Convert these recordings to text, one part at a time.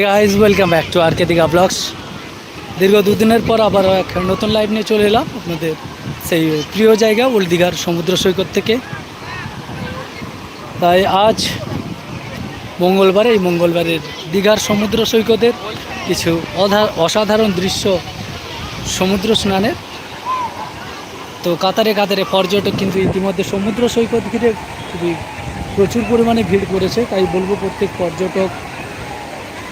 Guys welcome back to R K Digha vlogs দীর্ঘ দুদিনের পর আবার এক নতুন লাইভ নিয়ে চলে এলাম আপনাদের সেই প্রিয় জায়গা, ওল্ড দীঘার সমুদ্র সৈকত থেকে। তাই আজ মঙ্গলবার, এই মঙ্গলবারের দীঘার সমুদ্র সৈকতের কিছু অসাধারণ দৃশ্য সমুদ্র স্নানের তো কাতারে কাতারে পর্যটক কিন্তু ইতিমধ্যে সমুদ্র সৈকত ঘিরে খুবই প্রচুর পরিমাণে ভিড় করেছে, তাই বলব প্রত্যেক পর্যটক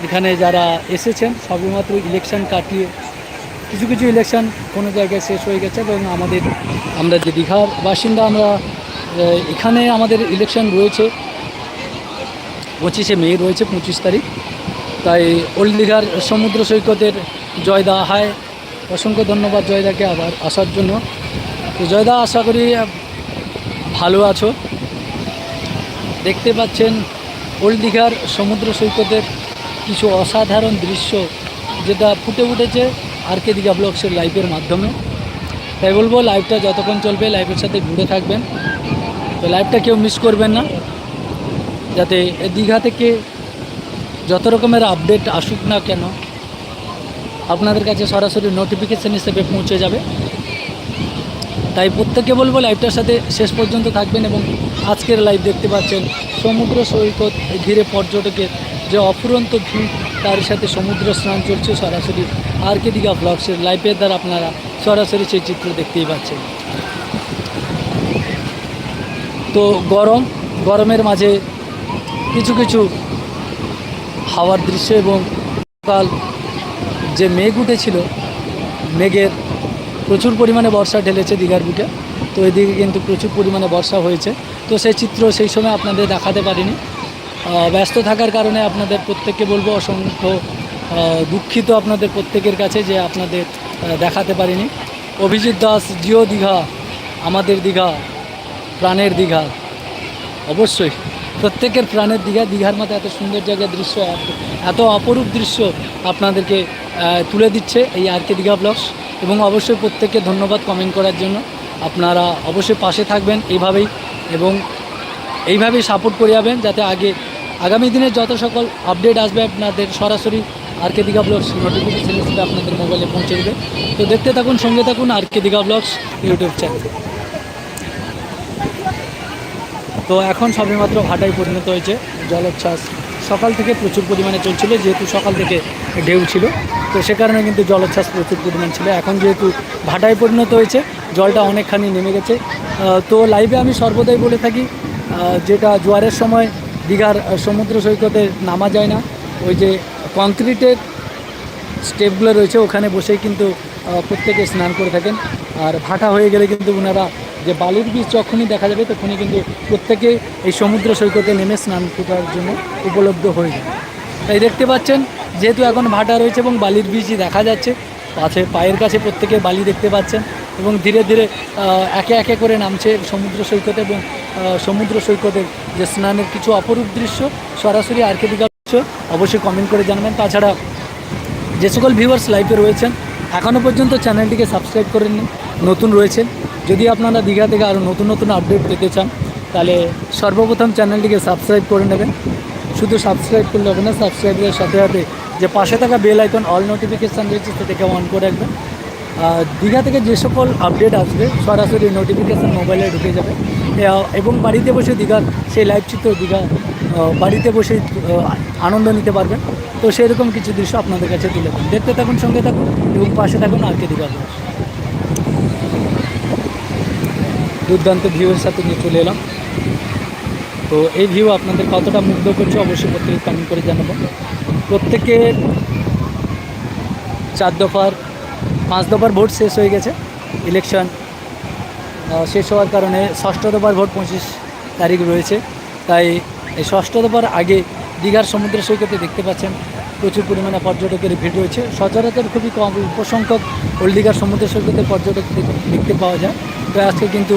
এখানে যারা এসেছেন, সবেমাত্র ইলেকশন কাটিয়ে কিছু কিছু ইলেকশন কোনো জায়গায় শেষ হয়ে গেছে এবং আমাদের, আমরা যে দীঘার বাসিন্দা আমরা এখানে আমাদের ইলেকশন রয়েছে। পঁচিশে মে রয়েছে, পঁচিশ তারিখ। তাই ওল্ড দীঘার সমুদ্র সৈকতের জয়দা, হায়, অসংখ্য ধন্যবাদ জয়দাকে আবার আসার জন্য। তো জয়দা, আশা করি ভালো আছো। দেখতে পাচ্ছেন, ওল্ড দীঘার সমুদ্র সৈকতের কিছু অসাধারণ দৃশ্য যেটা ফুটে উঠেছে আর কে দীঘা ব্লগসের লাইভের মাধ্যমে। তাই বলব লাইভটা যতক্ষণ চলবে লাইভের সাথে ঘুরে থাকবেন। তো লাইভটা কেউ মিস করবেন না। যাতে দীঘা থেকে যত রকমের আপডেট আসুক না কেন, আপনাদের কাছে সরাসরি নোটিফিকেশান হিসেবে পৌঁছে যাবে। তাই প্রত্যেককে বলব লাইভটার সাথে শেষ পর্যন্ত থাকবেন এবং আজকের লাইভ দেখতে পাচ্ছেন সমুদ্র সৈকত ঘিরে পর্যটকের যে অফুরন্ত ভিড় তার সাথে সমুদ্র স্নান চলছে সরাসরি আর কে দীঘা ব্লগসের লাইভের দ্বারা আপনারা সরাসরি সেই চিত্র দেখতেই পাচ্ছেন। তো গরম, গরমের মাঝে কিছু কিছু হাওয়ার দৃশ্য এবং কাল যে মেঘ উঠেছিল, মেঘের প্রচুর পরিমাণে বর্ষা ঢেলেছে দীঘার বুকে। তো এদিকে কিন্তু প্রচুর পরিমাণে বর্ষা হয়েছে। তো সেই চিত্র সেই সময় আপনাদের দেখাতে পারিনি। ব্যস্ত থাকার কারণে আপনাদের প্রত্যেককে বলব অসংখ্য দুঃখিত আপনাদের প্রত্যেকের কাছে যে আপনাদের দেখাতে পারিনি। অভিজিৎ দাস, জিও দীঘা, আমাদের দীঘা, প্রাণের দীঘা। অবশ্যই, প্রত্যেকের প্রাণের দীঘা, দীঘার মতো এত সুন্দর জায়গার দৃশ্য, এত- অপরূপ দৃশ্য আপনাদেরকে তুলে দিচ্ছে এই আর কে দীঘা ব্লগস। এবং অবশ্যই প্রত্যেককে ধন্যবাদ কমেন্ট করার জন্য। আপনারা অবশ্যই পাশে থাকবেন এইভাবেই, এবং এইভাবেই সাপোর্ট করে যাবেন, যাতে আগে আগামী দিনে যত সকল আপডেট আসবে আপনাদের সরাসরি R K Digha vlogs notification হিসেবে আপনাদের মোবাইলে পৌঁছে দেবে। তো দেখতে থাকুন, সঙ্গে থাকুন R K Digha vlogs YouTube channel তো এখন সবেমাত্র ভাটায় পরিণত হয়েছে, জলোচ্ছ্বাস। সকাল থেকে প্রচুর পরিমাণে চলছিল, যেহেতু সকাল থেকে ঢেউ ছিল, তো সে কারণে কিন্তু জলোচ্ছ্বাস প্রচুর পরিমাণ ছিল। এখন যেহেতু ভাটায় পরিণত হয়েছে, জলটা অনেকখানি নেমে গেছে। তো লাইভে আমি সর্বদাই বলে থাকি যেটা জোয়ারের সময় দীঘার সমুদ্র সৈকতে নামা যায় না। ওই যে কংক্রিটের স্টেপগুলো রয়েছে, ওখানে বসেই কিন্তু প্রত্যেকে স্নান করে থাকেন। আর ভাটা হয়ে গেলে কিন্তু ওনারা যে বালির বীজ যখনই দেখা যাবে, তখনই কিন্তু প্রত্যেকে এই সমুদ্র সৈকতে নেমে স্নান করার জন্য উপলব্ধ হয়ে যায় তাই দেখতে পাচ্ছেন, যেহেতু এখন ভাটা রয়েছে এবং বালির বীজই দেখা যাচ্ছে পাশে পায়ের কাছে প্রত্যেকে বালি দেখতে পাচ্ছেন। এবং ধীরে ধীরে একে একে করে নামছে সমুদ্র সৈকতে এবং সমুদ্র সৈকতের যে স্নানের কিছু অপরূপ দৃশ্য, সরাসরি আর দৃশ্য অবশ্যই কমেন্ট করে জানাবেন। তাছাড়া যে সকল ভিউয়ার্স লাইভে রয়েছেন এখনও পর্যন্ত চ্যানেলটিকে সাবস্ক্রাইব করেননি নতুন রয়েছেন, যদি আপনারা দীঘা থেকে আরও নতুন নতুন আপডেট পেতে চান, তাহলে সর্বপ্রথম চ্যানেলটিকে সাবস্ক্রাইব করে নেবেন। শুধু সাবস্ক্রাইব করলে হবে না সাবস্ক্রাইবের সাথে সাথে যে পাশে থাকা বেল আইকন অল নোটিফিকেশান রয়েছে, সেটাকে অন করে রাখবেন। দীঘা থেকে যে সকল আপডেট আসবে, সরাসরি নোটিফিকেশান মোবাইলে ঢুকে যাবে। এবং বাড়িতে বসে দীঘার সেই লাইভ চিত্র দীঘা বাড়িতে বসে আনন্দ নিতে পারবেন। তো সেরকম কিছু দৃশ্য আপনাদের কাছে তুলে দেখতে থাকুন, সঙ্গে থাকুন এবং পাশে থাকুন আর কে দীঘা। দুর্দান্ত ভিউয়ের সাথে নিয়ে চলে এলাম। তো এই ভিউ আপনাদের কতটা মুগ্ধ করছে অবশ্যই প্রত্যেকে কমেন্ট করে জানাব। প্রত্যেকের চার দফার পাঁচ দফার ভোট শেষ হয়ে গেছে ইলেকশন শেষ হওয়ার কারণে ষষ্ঠ দফার ভোট পঁচিশ তারিখ রয়েছে। তাই এই ষষ্ঠ দফার আগে দীঘার সমুদ্র সৈকতে দেখতে পাচ্ছেন, প্রচুর পরিমাণে পর্যটকের ভিড় রয়েছে। সচরাচর খুবই কম অল্প সংখ্যক ওল্ড দীঘার সমুদ্র সৈকতে পর্যটক দেখতে পাওয়া যায়। তো আজকে কিন্তু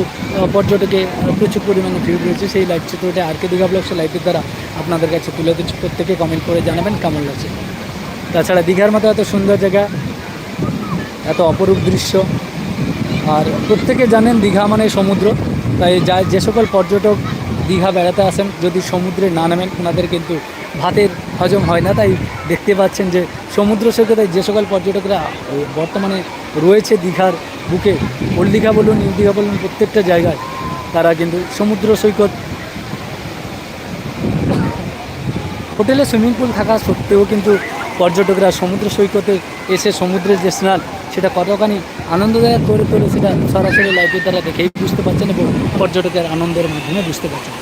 পর্যটকে প্রচুর পরিমাণে ভিড় রয়েছে। সেই লাইভ চিত্রটা আর কে দীঘা ব্লগসের লাইভের দ্বারা আপনাদের কাছে তুলে দিচ্ছি প্রত্যেকে কমেন্ট করে জানাবেন কেমন লাগছে। তাছাড়া দীঘার মতো এত সুন্দর জায়গা এত অপরূপ দৃশ্য। আর প্রত্যেকে জানেন দীঘা মানে সমুদ্র, তাই যা, যে সকল পর্যটক দীঘা বেড়াতে আসেন, যদি সমুদ্রে না নামেন ওনাদের কিন্তু ভাতের হজম হয় না। তাই দেখতে পাচ্ছেন যে সমুদ্র সৈকতে যে সকল পর্যটকরা বর্তমানে রয়েছে দীঘার বুকে, ওল্ড দীঘা বলুন, নিউ দীঘা বলুন, প্রত্যেকটা জায়গায় তারা কিন্তু সমুদ্র সৈকত হোটেলে সুইমিং পুল থাকা সত্ত্বেও কিন্তু পর্যটকরা সমুদ্র সৈকতে এসে সমুদ্রের যে স্নান সেটা কতখানি আনন্দদায়ক করে তোলে সেটা সরাসরি লাইভের দ্বারা দেখেই বুঝতে পারছেন এবং পর্যটকের আনন্দের মাধ্যমে বুঝতে পারছেন।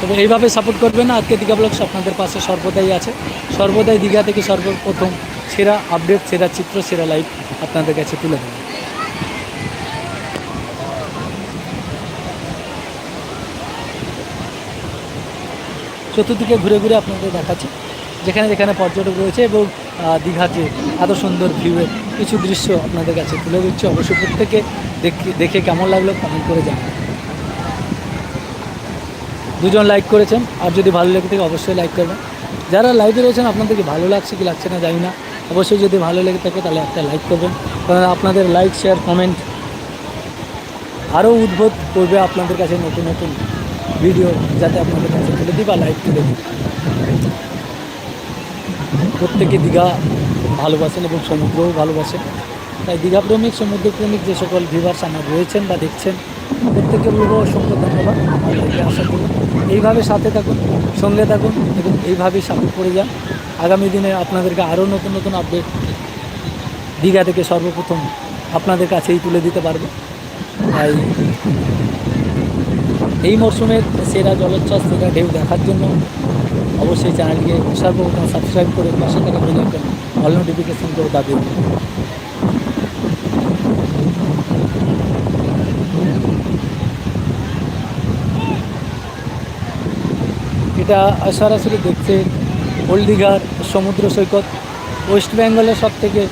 তবে এইভাবে সাপোর্ট করবেন না। আজকে দীঘা ব্লগস আপনাদের পাশে সর্বদাই আছে। সর্বদাই দীঘা থেকে সর্বপ্রথম সেরা আপডেট সেরা চিত্র, সেরা লাইভ আপনাদের কাছে তুলে দেবে চতুর্দিকে ঘুরে ঘুরে আপনাদের দেখাচ্ছি। যেখানে যেখানে পর্যটক রয়েছে এবং যে এত সুন্দর ভিউয়ের কিছু দৃশ্য আপনাদের কাছে তুলে দিচ্ছি অবশ্যই প্রত্যেকে দেখে কেমন লাগল কমেন্ট করে জানাবেন। দুজন লাইক করেছেন, আর যদি ভালো লেগে থাকে অবশ্যই লাইক করবেন। যারা লাইভে রয়েছেন আপনাদেরকে ভালো লাগছে কি লাগছে না জানি না। অবশ্যই যদি ভালো লেগে থাকে তাহলে একটা লাইক করবেন। কারণ আপনাদের লাইক শেয়ার কমেন্ট আরও উদ্বোধ করবে আপনাদের কাছে নতুন নতুন ভিডিও যাতে আপনাদের কাছে তুলে দিই বা লাইভ তুলে দিই। প্রত্যেকে দীঘা ভালোবাসেন এবং সমুদ্রও ভালোবাসেন। তাই দীঘা প্রেমিক সমুদ্র যে সকল ভিভার্স আমার রয়েছেন বা দেখছেন, প্রত্যেককে বলব অসংখ্য ধন্যবাদ। লাইভে আশা করি এইভাবে সাথে থাকুন, সঙ্গে থাকুন এবং এইভাবেই সাপোর্ট করে যান। আগামী দিনে আপনাদেরকে আরও নতুন নতুন আপডেট দীঘা থেকে সর্বপ্রথম আপনাদের কাছেই তুলে দিতে পারব। তাই এই মরশুমের সেরা জলোচ্ছ্বাস সেরা ঢেউ দেখার জন্য অবশ্যই চ্যানেলটিকে সর্বপ্রথম সাবস্ক্রাইব করে পাশে থাকা বেল আইকন অল নোটিফিকেশন করে দিন এটা সরাসরি দেখছে ওল্ড দীঘার সমুদ্র সৈকত। ওয়েস্ট বেঙ্গলের সব থেকে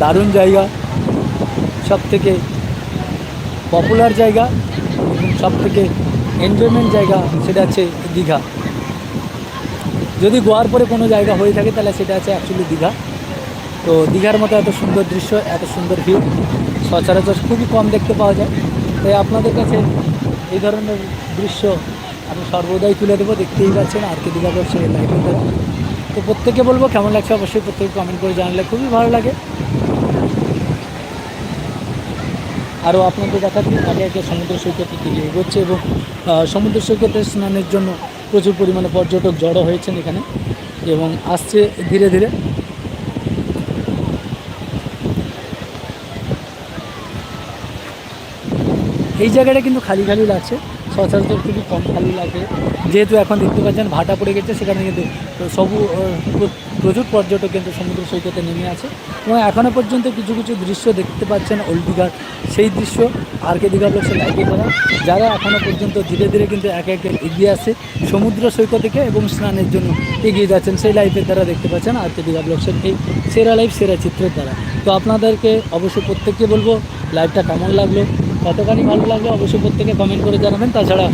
দারুণ জায়গা সব থেকে পপুলার জায়গা সব থেকে এনজয়মেন্ট জায়গা সেটা হচ্ছে দীঘা। যদি গোয়ার পরে কোনো জায়গা হয়ে থাকে, তাহলে সেটা আছে অ্যাকচুয়ালি দীঘা। তো দীঘার মতো এত সুন্দর দৃশ্য, এত সুন্দর ভিউ সচরাচর খুবই কম দেখতে পাওয়া যায়। তাই আপনাদের কাছে এই ধরনের দৃশ্য আমি সর্বদাই তুলে দেবো, দেখতেই পাচ্ছেন আর কে দীঘা করছে লাইভের দ্বারা তো প্রত্যেকে বলব, কেমন লাগছে অবশ্যই প্রত্যেকে কমেন্ট করে জানলে খুবই ভালো লাগে। আরও আপনাদের দেখাচ্ছি, আগে আগে সমুদ্র সৈকতে এগোচ্ছে এবং সমুদ্র সৈকতে স্নানের জন্য প্রচুর পরিমাণে পর্যটক জড়ো হয়েছেন এখানে এবং আসছে ধীরে ধীরে। এই জায়গাটা কিন্তু খালি খালি লাগছে। সচরাচর খুবই কম খালি লাগে। যেহেতু এখন দেখতে পাচ্ছেন ভাটা পড়ে গেছে, সেখানে কিন্তু সবু প্রচুর পর্যটক কিন্তু সমুদ্র সৈকতে নেমে আছে এবং এখনও পর্যন্ত কিছু কিছু দৃশ্য দেখতে পাচ্ছেন ওল্ড দীঘার। সেই দৃশ্য আর কে দীঘা লোকসে লাইকে করা যারা এখনও পর্যন্ত ধীরে ধীরে কিন্তু একে একে এগিয়ে আসে সমুদ্র সৈকত থেকে এবং স্নানের জন্য এগিয়ে যাচ্ছেন, সেই লাইফের দ্বারা দেখতে পাচ্ছেন আর কে দীঘা ব্লগসের এই সেরা লাইফ সেরা চিত্রের দ্বারা। তো আপনাদেরকে অবশ্যই প্রত্যেককে বলব লাইভটা কেমন লাগল? কতখানি ভালো লাগল অবশ্যই প্রত্যেকে কমেন্ট করে জানাবেন। তাছাড়া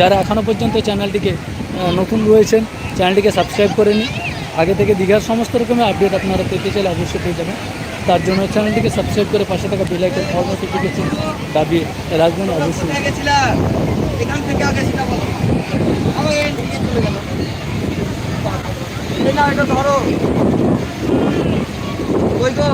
যারা এখনও পর্যন্ত চ্যানেলটিকে নতুন রয়েছেন চ্যানেলটিকে সাবস্ক্রাইব করে নিন আগে থেকে দীঘার সমস্ত রকমের আপডেট আপনারা পেতে চাইলে অবশ্যই পেয়ে যাবেন। তার জন্য চ্যানেলটিকে সাবস্ক্রাইব করে পাশে থাকা বেলাইকন অল নোটিফিকেশন দাবি রাখবেন অবশ্যই। গেছিলাম এখান থেকে আগে সেটা বলো আমার এই দিকে চলে গেল এই না এটা ধরো ওই গো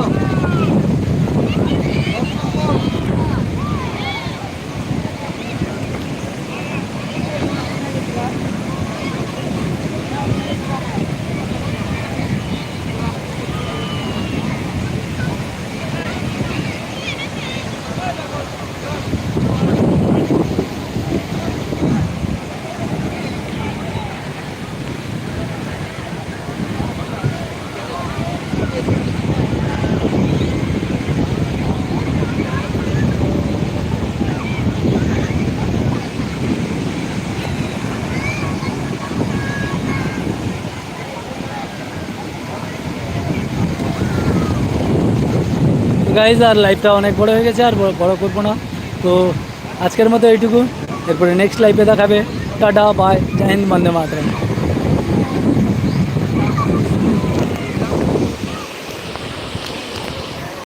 গাইজ আর লাইফটা অনেক বড় হয়ে গেছে, আর বড়- করব না। তো আজকের মতো এইটুকু। এরপরে নেক্সট লাইভে দেখাবে। টাটা বাই জয় হিন্দ, বন্দে মাতরম।